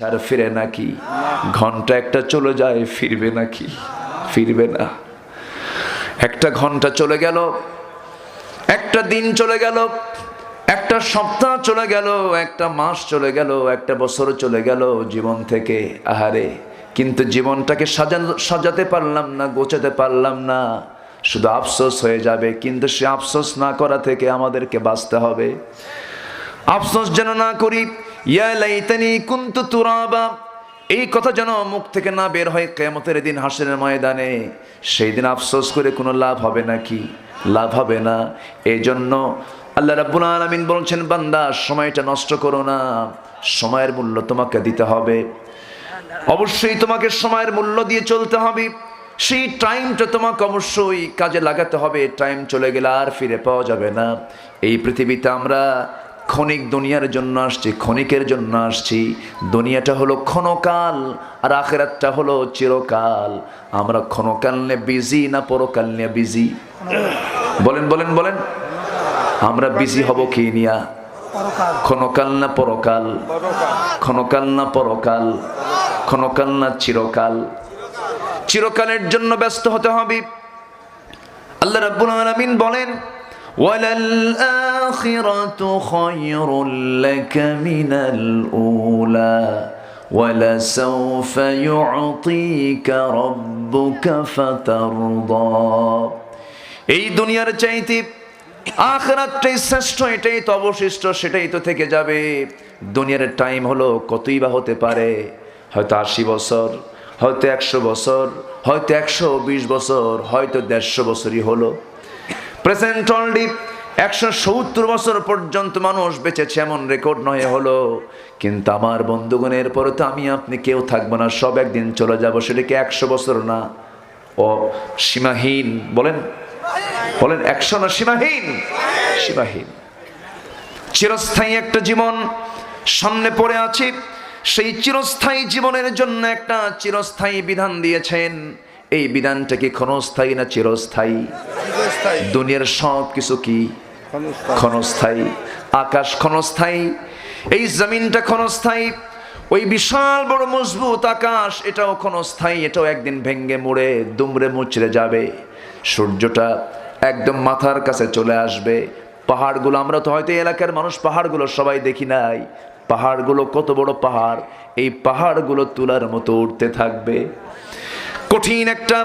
আর ফিরে নাকি? ঘণ্টা একটা চলে যায়, ফিরবে নাকি? ফিরবে না। একটা ঘণ্টা চলে গেল, একটা দিন চলে গেল, একটা সপ্তাহ চলে গেল, একটা মাস চলে গেল, একটা বছর চলে গেল জীবন থেকে। আহারে, কিন্তু জীবনটাকে সাজানো, সাজাতে পারলাম না, গোছাতে পারলাম না। শুধু আফসোস হয়ে যাবে, কিন্তু সে আফসোস না করা থেকে আমাদেরকে বাঁচতে হবে। আফসোস যেন না করি ইয়া এই কথা যেন মুখ থেকে না বের হয় কেমতের দিন হাসের ময়দানে। সেই দিন আফসোস করে কোনো লাভ হবে নাকি? লাভ হবে না। এই জন্য আল্লাহ রাব্বুল আলামিন বলছেন, বান্দা, সময়টা নষ্ট করো না। সময়ের মূল্য তোমাকে দিতে হবে। অবশ্যই তোমাকে সময়ের মূল্য দিয়ে চলতে হবে। সেই টাইমটা তোমাকে অবশ্যই কাজে লাগাতে হবে। টাইম চলে গেলে আর ফিরে পাওয়া যাবে না। এই পৃথিবীতে আমরা ক্ষণিক দুনিয়ার জন্য আসছি, ক্ষণিকের জন্য আসছি। দুনিয়াটা হলো ক্ষণকাল আর আখেরাতটা হলো চিরকাল। আমরা ক্ষণকাল নিয়ে বিজি না পরকাল নিয়ে বিজি বলেন বলেন বলেন। আমরা বিজি হব কি নিয়া? ক্ষণকাল না পরকাল? ক্ষণকাল না পরকাল? ক্ষণকাল না চিরকাল? চিরকালের জন্য ব্যস্ত হতে হবে। আল্লাহ রাব্বুল আলামিন বলেন وَلَلْآخِرَةُ خَيْرٌ لَكَ مِنَ الْأُولَى وَلَسَوْفَ يُعْطِيكَ رَبُّكَ فَتَرْضَى এই দুনিয়ার চাইতে আখরাতটাই শ্রেষ্ঠ এটাই তো অবশিষ্ট সেটাই তো থেকে যাবে দুনিয়ার টাইম হলো কতই বা হতে পারে হয়তো আশি বছর হয়তো একশো বছর হয়তো একশো বিশ বছর হয়তো দেড়শো বছরই হলো প্রেসেন্ট অলরেডি একশো সত্তর বছর পর্যন্ত মানুষ বেঁচেছে, এমন রেকর্ড নয়, হলো, কিন্তু আমার বন্ধুগণের পরে তো আমি আপনি কেউ থাকব না, সব একদিন চলে যাব, সেটা কি একশো বছর না? ও, সীমাহীন, বলেন বলেন, একশো না সীমাহীন? সীমাহীন। চিরস্থায়ী একটা জীবন সামনে পড়ে আছে, সেই চিরস্থায়ী জীবনের জন্য একটা চিরস্থায়ী বিধান দিয়েছেন, এই বিধানটা কি ক্ষণস্থায়ী না চিরস্থায়ী? দুনিয়ার সব কিছু কি? ক্ষণস্থায়ী। আকাশ ক্ষণস্থায়ী। এই জমিনটা ক্ষণস্থায়ী। ওই বিশাল বড় মজবুত আকাশ এটাও ক্ষণস্থায়ী এটাও একদিন ভেঙ্গে মুড়ে দুমড়ে মুচড়ে যাবে। সূর্যটা একদম মাথার কাছে চলে আসবে। পাহাড়গুলো আমরা তো হয়তো এলাকার মানুষ পাহাড়গুলো সবাই দেখি নাই। পাহাড়গুলো কত বড় পাহাড়। এই পাহাড়গুলো তুলার মতো উঠতে থাকবে। কঠিন একটা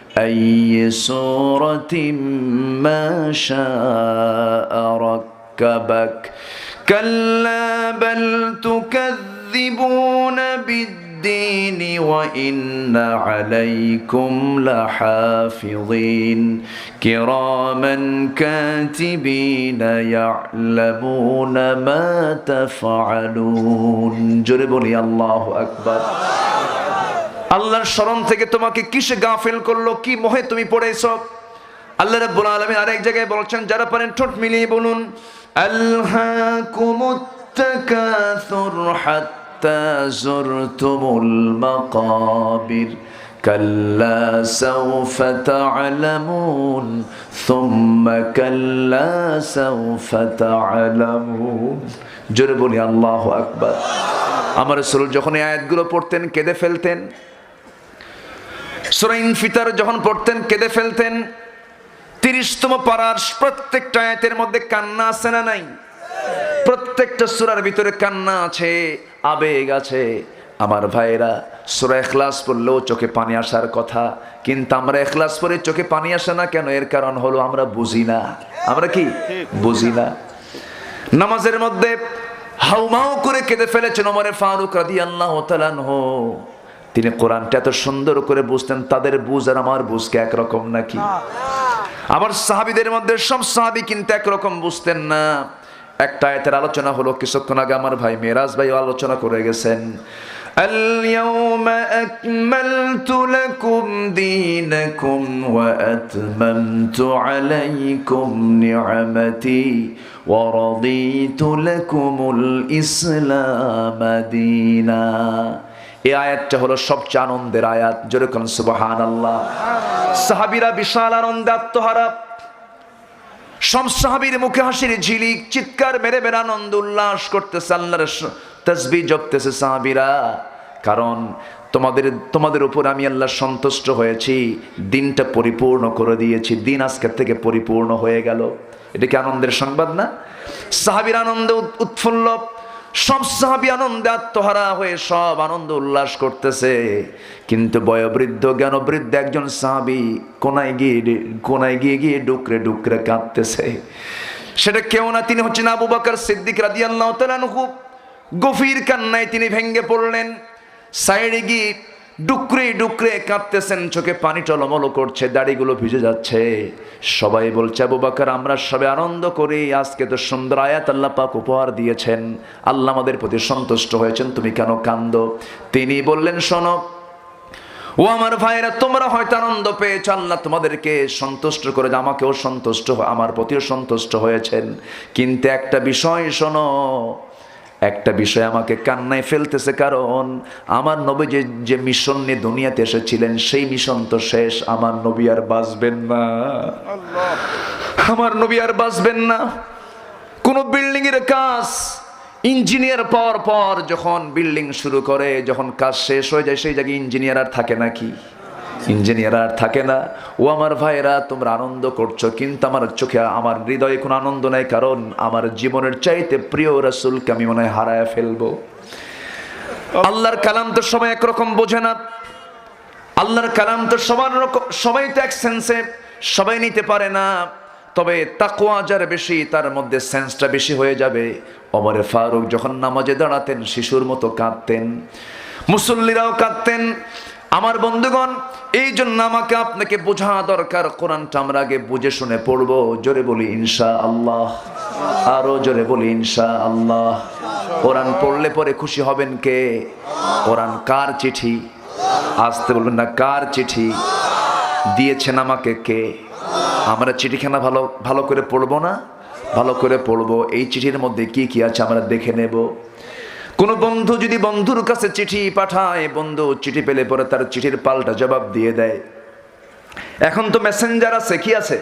أي سورة ما شاء ركبك. كلا بل تكذبون بالدين وإن عليكم لحافظين. كراما كاتبين يعلمون ما تفعلون. جربني الله أكبر. আল্লাহর স্মরণ থেকে তোমাকে কিসে গাফেল করলো কি মোহে তুমি পড়েছ আল্লাহ রাব্বুল আলামিন আরেক জায়গায় বলছেন যারা পারেন ঠোঁট মিলিয়ে বলুন আল্লাহকুমুত তাকাসুর হাত্তা জুরতুমুল মাকাবির كلا سوف تعلمون ثم كلا سوف تعلمون জোরে বলি আল্লাহু আকবার আমার রসুল যখন এই আয়াতগুলো পড়তেন কেঁদে ফেলতেন সুরাইন ফিতার যখন পড়তেন, কেঁদে ফেলতেন, তিরিশতম পাড়ার প্রত্যেকটা আয়াতের মধ্যে কান্না আছে না নাই? প্রত্যেকটা সুরার ভিতরে কান্না আছে, আবেগ আছে। আমার ভাইয়েরা, সুরা এখলাস পড়লেও চোখে পানি আসার কথা, কিন্তু আমরা এখলাস পরে চোখে পানি আসে না কেন? এর কারণ হলো আমরা বুঝি না। আমরা কি? বুঝি না। নামাজের মধ্যে হাউমাউ করে কেঁদে ফেলেছেন ওমরে ফারুক রাদি আল্লাহ তিনি কোরআনটা এত সুন্দর করে বুঝতেন তাদের বুঝ আর আমার বুঝকে একরকম নাকি আবার সাহাবিদের মধ্যে সব সাহাবি কিন্তু একরকম বুঝতেন না একটা আয়তের আলোচনা হলো কিছুক্ষণ আগে আমার ভাই মেরাজ ভাই আলোচনা করে গেছেন اليوم أكملت لكم دينكم وأتممت عليكم نعمتي ورضيت لكم الإسلام دينا এই আয়াতটা হলো সবচেয়ে আনন্দের আয়াত। যেরকম সুবহান আল্লাহ সাহাবিরা বিশাল আনন্দে আত্মহারা। সব সাহাবীর মুখে হাসির ঝিলিক, চিৎকার মেরে মেরে আনন্দ উল্লাস করতেছে, আল্লাহর তসবি জপতেছে সাহাবিরা। কারণ তোমাদের তোমাদের উপর আমি আল্লাহ সন্তুষ্ট হয়েছি, দিনটা পরিপূর্ণ করে দিয়েছি, দিন আজকের থেকে পরিপূর্ণ হয়ে গেল। এটা কি আনন্দের সংবাদ না? সাহাবীর আনন্দে উৎ- উৎফুল্ল। সব সাহাবি আনন্দে আত্মহারা হয়ে সব আনন্দ উল্লাস করতেছে। কিন্তু বয়োবৃদ্ধ, জ্ঞানবৃদ্ধ একজন সাহাবি কোনায় গিয়ে কোনায় গিয়ে গিয়ে ডুকরে ডুকরে কাঁদতেছে। সেটা কেউ না, তিনি হচ্ছেন আবু বাকর সিদ্দিক রাদিয়াল্লাহু তাআলা খুব গভীর কান্নায় তিনি ভেঙ্গে পড়লেন। সাইডে গিয়ে ডুকরে ডুকরে কাঁদতেছেন, চোখে পানি টলমলো করছে, দাড়িগুলো ভিজে যাচ্ছে। সবাই বলছে, আবু বাকর, আমরা সবে আনন্দ করি, আজকে তো সুন্দর আয়াত আল্লাহ পাক উপহার দিয়েছেন। আল্লাহ আমাদের প্রতি সন্তুষ্ট হয়েছেন, তুমি কেন কান্দো? তিনি বললেন, শোনো, ও আমার ভাইরা তোমরা হয়তো আনন্দ পেয়েছ, আল্লাহ তোমাদেরকে সন্তুষ্ট করে আমাকেও সন্তুষ্ট, আমার প্রতিও সন্তুষ্ট হয়েছেন। কিন্তু একটা বিষয় শোনো একটা বিষয় আমাকে কান্নায় ফেলতেছে, কারণ আমার নবী যে যে মিশন নিয়ে দুনিয়াতে এসেছিলেন, সেই মিশন তো শেষ। আমার নবী আর বাঁচবেন না। আমার নবী আর বাঁচবেন না। কোন বিল্ডিং এর কাজ ইঞ্জিনিয়ার পর পর যখন বিল্ডিং শুরু করে, যখন কাজ শেষ হয়ে যায়, সেই জায়গায় ইঞ্জিনিয়ার আর থাকে নাকি? ইঞ্জিনিয়ার আর থাকে না। ও আমার ভাইরা তোমরা আনন্দ করছ, কিন্তু আমার চোখে, আমার হৃদয়ে কোনো আনন্দ নাই, কারণ আমার জীবনের চাইতে প্রিয় রাসূলকে আমি মনে হয় হারায় ফেলব। আল্লাহর কালাম তো সবাই একরকম বোঝে না। আল্লাহর কালাম তো সবার সবাই তো এক সেন্সে সবাই নিতে পারে না। তবে তাকোয়া যার বেশি, তার মধ্যে সেন্সটা বেশি হয়ে যাবে। অমরে ফারুক যখন নামাজে দাঁড়াতেন, শিশুর মতো কাঁদতেন। মুসল্লিরাও কাঁদতেন। আমার বন্ধুগণ এই জন্য আমাকে আপনাকে বোঝা দরকার, কোরআনটা আমরা আগে বুঝে শুনে পড়ব। জোরে বলি ইনশা আল্লাহ আরও জোরে বলি ইনশা আল্লাহ কোরআন পড়লে পরে খুশি হবেন কে? কোরআন কার চিঠি? আসতে বলবেন না, কার চিঠি? দিয়েছেন আমাকে কে? আমরা চিঠিখানা ভালো ভালো করে পড়ব না? ভালো করে পড়ব। এই চিঠির মধ্যে কি কি আছে আমরা দেখে নেব। কোনো বন্ধু যদি বন্ধুর কাছে চিঠি পাঠায়, বন্ধু চিঠি পেলে পরে তার চিঠির পাল্টা জবাব দিয়ে দেয়। এখন তো মেসেঞ্জার আছে, কি আছে?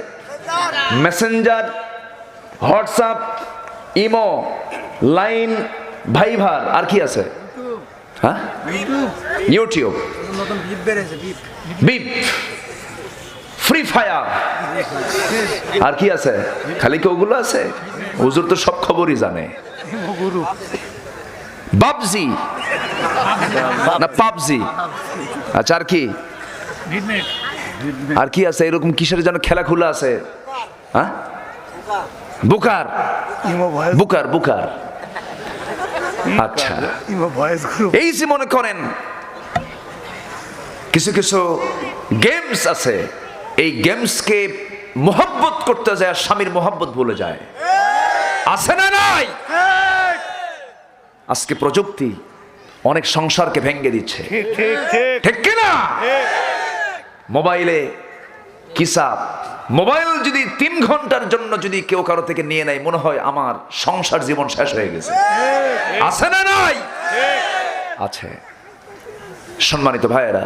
Messenger WhatsApp imo line Viber আর কি আছে? হ্যাঁ? ইউটিউব বিপ ফ্রি ফায়ার আর কি আছে? খালি কি ওগুলো আছে? হুজুর তো সব খবরই জানে। বাবজি না পাবজি আচ্ছা আর কি? আর কি আছে? এরকম কিসের যেন খেলা খোলা আছে? হ্যাঁ? বুকার। বুকার বুকার। আচ্ছা। এই যে মনে করেন কিছু কিছু গেমস আছে। এই গেমসকে মোহব্বত করতে যায় আর স্বামীর মোহব্বত ভুলে যায়। আছে না নাই? আজকে প্রযুক্তি অনেক সংসারকে ভেঙে দিচ্ছে। ঠিক কিনা? মোবাইলে কিসাব মোবাইল যদি তিন ঘণ্টার জন্য যদি কেউ কারও থেকে নিয়ে নেয় মনে হয় আমার সংসার জীবন শেষ হয়ে গেছে। আছে না নাই? আছে। সম্মানিত ভাইয়েরা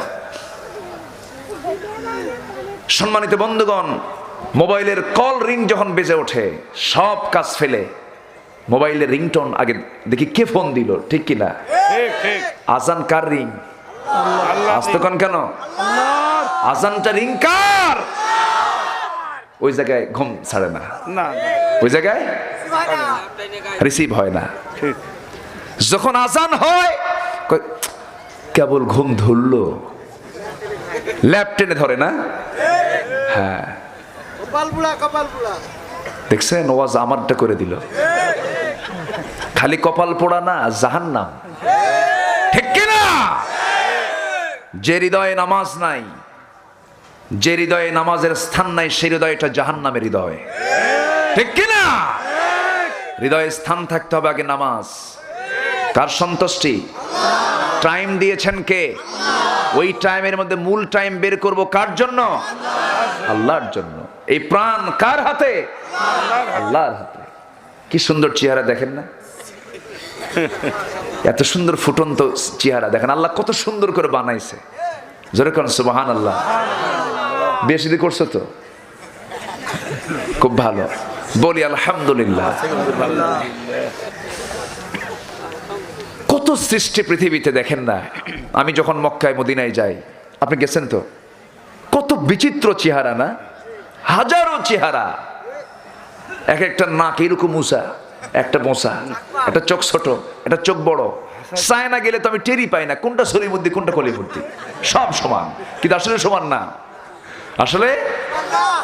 সম্মানিত বন্ধুগণ মোবাইলের কল রিং যখন বেজে ওঠে সব কাজ ফেলে। মোবাইলের রিংটোন আগে দেখি কে ফোন দিল ঠিক কিনা? ঠিক ঠিক। আজান কার রিং? আসতে কন কেন? আজানটা রিং কার? ওই জায়গায় ঘুম ছাড়ে না। না ওই জায়গায় রিসিভ হয় না। ঠিক। যখন আজান হয় কেবল ঘুম ধরলো। ল্যাপ টেনে ধরে না? হ্যাঁ। কপাল বুড়া। দেখছেন ওয়াজ আমারটা করে দিল। খালি কপাল পোড়া না জাহান নাম ঠিক কিনা? যে হৃদয়ে নামাজ নাই, যে হৃদয়ে নামাজের স্থান নাই সেই হৃদয়টা জাহান নামের হৃদয়। ঠিক কিনা? হৃদয়ে স্থান থাকতে হবে আগে নামাজ। কার সন্তুষ্টি? টাইম দিয়েছেন কে? ওই টাইমের মধ্যে মূল টাইম বের করব কার জন্য? আল্লাহর জন্য। এই প্রাণ কার হাতে? আল্লাহর হাতে। কি সুন্দর চেহারা দেখেন না? এত সুন্দর ফুটন্ত চেহারা, দেখেন আল্লাহ কত সুন্দর করে বানাইছে। জোরে কোন সুবাহান আল্লাহ বিয়ে শাদী করছ তো? খুব ভালো। বলি আলহামদুলিল্লাহ। কত সৃষ্টি পৃথিবীতে দেখেন না, আমি যখন মক্কায় মদিনায় যাই, আপনি গেছেন তো? কত বিচিত্র চেহারা না? হাজারো চেহারা। এক একটা নাক এরকম উঁচা। একটা মোসা একটা চোখ ছোট, একটা চোখ বড়। সায়না গেলে তো আমি টেরি পাই না, কোনটা সলিমুদ্দি কোনটা কলিমুদ্দি সব সমান, কিন্তু আসলে সমান না। আসলে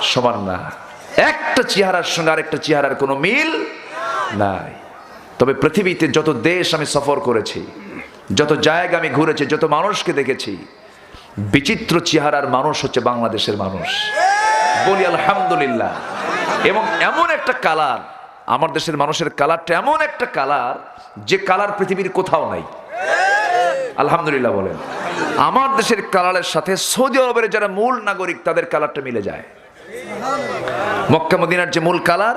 সমান না। একটা চেহারার সঙ্গে আরেকটা চেহারার কোনো মিল নাই। তবে পৃথিবীতে যত দেশ আমি সফর করেছি, যত জায়গা আমি ঘুরেছি, যত মানুষকে দেখেছি, বিচিত্র চেহারার মানুষ হচ্ছে বাংলাদেশের মানুষ। বলি আলহামদুলিল্লাহ। এবং এমন একটা কালার আমার দেশের মানুষের কালারটা এমন একটা কালার যে কালার পৃথিবীর কোথাও নাই। আলহামদুলিল্লাহ বলেন। আমার দেশের কালারের সাথে সৌদি আরবের যারা মূল নাগরিক, তাদের কালারটা মিলে যায়। মক্কা মদিনার যে মূল কালার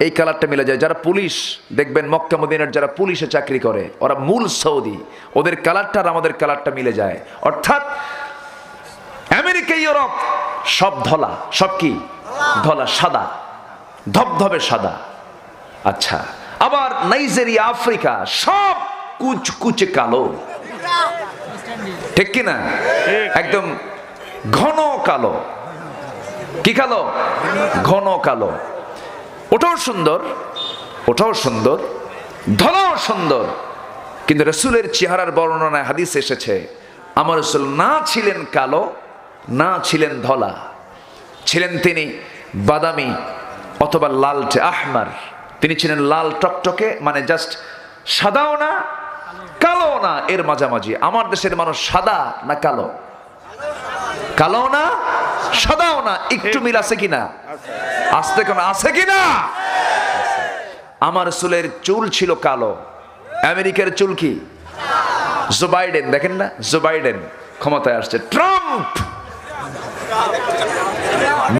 এই কালারটা মিলে যায়। যারা পুলিশ, দেখবেন মক্কা মদিনার যারা পুলিশে চাকরি করে, ওরা মূল সৌদি। ওদের কালারটা আর আমাদের কালারটা মিলে যায়। অর্থাৎ আমেরিকা, ইউরোপ, সব ধলা। সব কি? ধলা, সাদা। ধবধবে সাদা। আচ্ছা আবার নাইজেরিয়া আফ্রিকা সব কুচ কুচকুচে কালো। ঠিক কি না একদম ঘন কালো। কি কালো? ঘন কালো। ওটাও সুন্দর ওটাও সুন্দর ধলাও সুন্দর। কিন্তু রসুলের চেহারার বর্ণনায় হাদিস এসেছে আমার রসুল না ছিলেন কালো না ছিলেন ধলা। ছিলেন তিনি বাদামি অথবা লালটে আহমার। তিনি ছিলেন লাল টকটকে মানে জাস্ট সাদাও না কালো না এর মাঝামাঝি। আমার দেশের মানুষ সাদা না কালো? কালো না, সাদাও না, একটু মিল আছে কিনা? আসতে কোন আছে কিনা? আমার চুলের চুল ছিল কালো। আমেরিকার চুল কি? জোবাইডেন দেখেন না? জোবাইডেন ক্ষমতায় আসছে। ট্রাম্প!